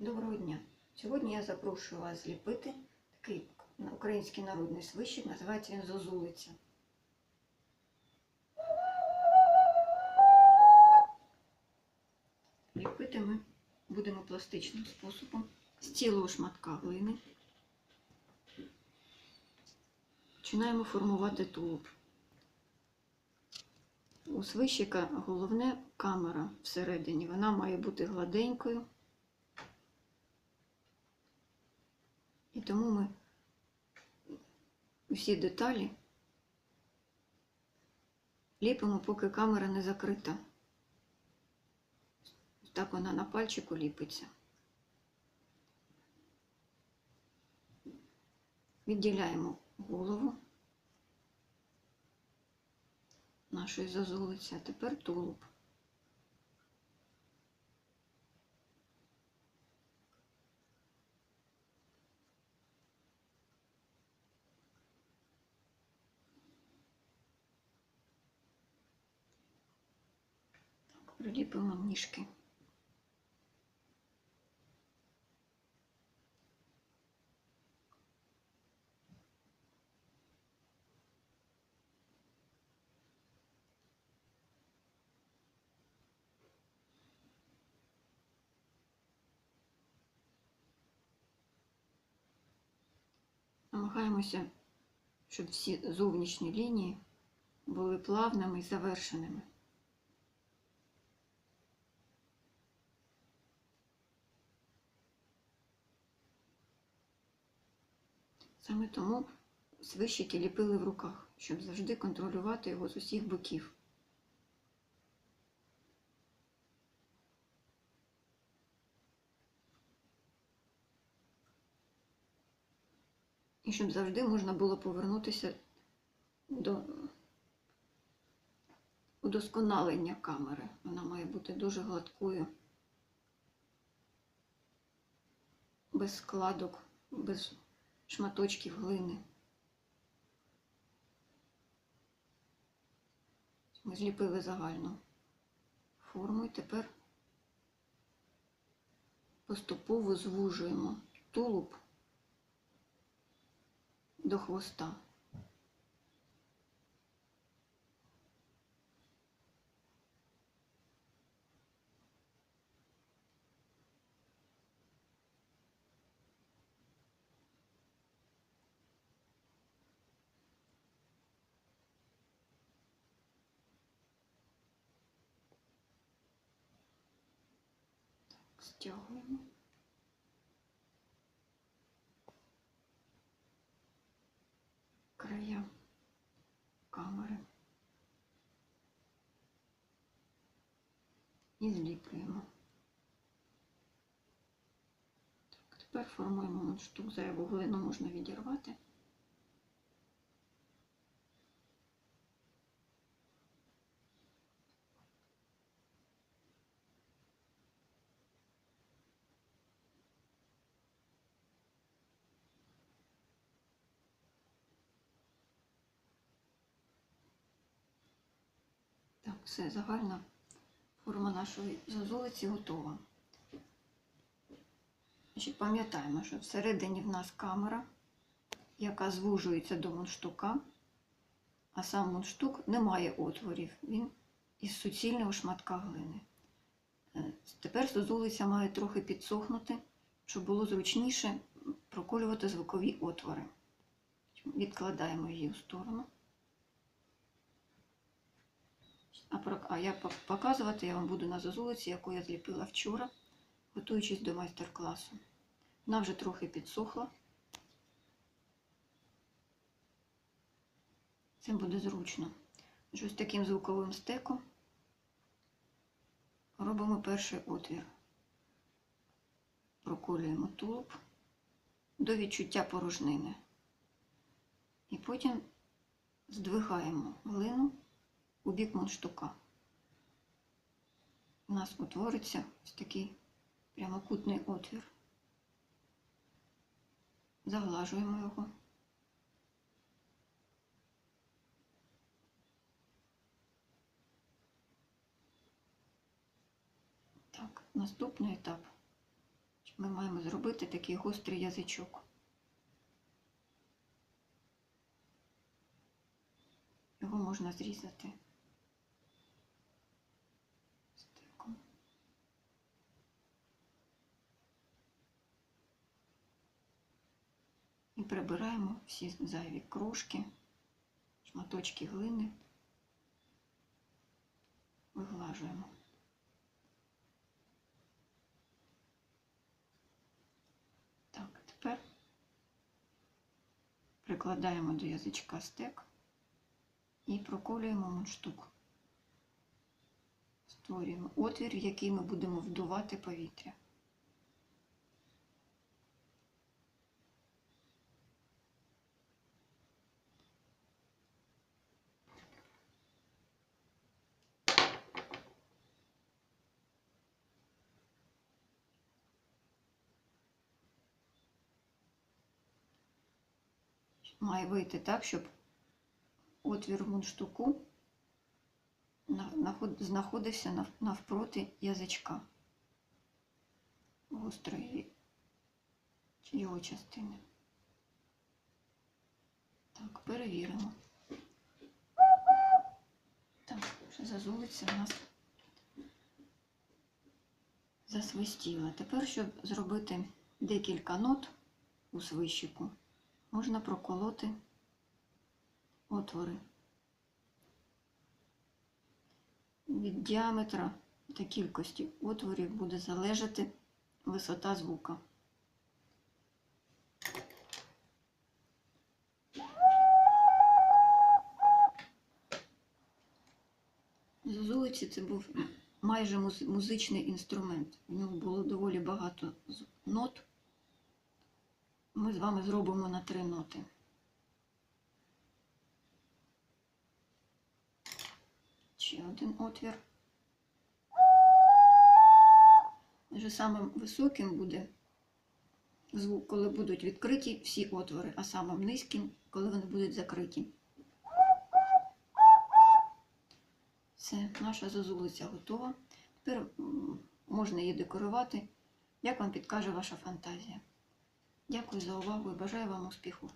Доброго дня! Сьогодні я запрошую вас зліпити такий український народний свищик, називається він зозулиця. Ліпити ми будемо пластичним способом з цілого шматка глини. Починаємо формувати тулуб. У свищика головне камера всередині. Вона має бути гладенькою. І тому ми усі деталі ліпимо, поки камера не закрита. Так вона на пальчику ліпиться. Відділяємо голову нашої зозулиці, а тепер тулуб. Приліпимо ніжки. Намагаємося, щоб всі зовнішні лінії були плавними і завершеними. Саме тому свищики ліпили в руках, щоб завжди контролювати його з усіх боків. І щоб завжди можна було повернутися до удосконалення камери. Вона має бути дуже гладкою, без складок, без шматочків глини. Ми зліпили загальну форму і тепер поступово звужуємо тулуб до хвоста. Стягуємо. края камери і зліплюємо. Так, тепер формуємо мундштук, зайву глину можна відірвати. Так, все, загальна форма нашої зозулиці готова. Значить, Пам'ятаємо, що всередині в нас камера, яка звужується до мундштука, а сам мундштук не має отворів, він із суцільного шматка глини. Е, Тепер зозулиця має трохи підсохнути, щоб було зручніше проколювати звукові отвори. Відкладаємо її в сторону. А, я показувати я вам буду на зозулиці, яку я зліпила вчора, готуючись до майстер-класу. Вона вже трохи підсохла. Це буде зручно. Ось таким звуковим стеком робимо перший отвір. Проколюємо тулуб до відчуття порожнини. І потім здвигаємо глину у бік мундштука. У нас утвориться ось такий прямокутний отвір. Заглажуємо його. Так, наступний етап. ми маємо зробити такий гострий язичок. Його можна зрізати стеком. І прибираємо всі зайві крошки, шматочки глини, виглажуємо. Так, тепер прикладаємо до язичка стек і проколюємо мундштук. Створюємо отвір, в який ми будемо вдувати повітря. Має вийти так, щоб отвір в мундштуку знаходився навпроти язичка гострої його частини. Так, перевіримо. Так, вже зазулиця у нас засвистіла. Тепер, щоб зробити декілька нот у свищику, можна проколоти отвори. Від діаметра та кількості отворів буде залежати висота звука. Зозулиці це був майже музичний інструмент. В нього було доволі багато нот. Ми з вами зробимо на три ноти. Ще один отвір. Вже самим високим буде звук, коли будуть відкриті всі отвори, а самим низьким, коли вони будуть закриті. Все, наша зозулиця готова. Тепер можна її декорувати, як вам підкаже ваша фантазія. Дякую за увагу і бажаю вам успіху!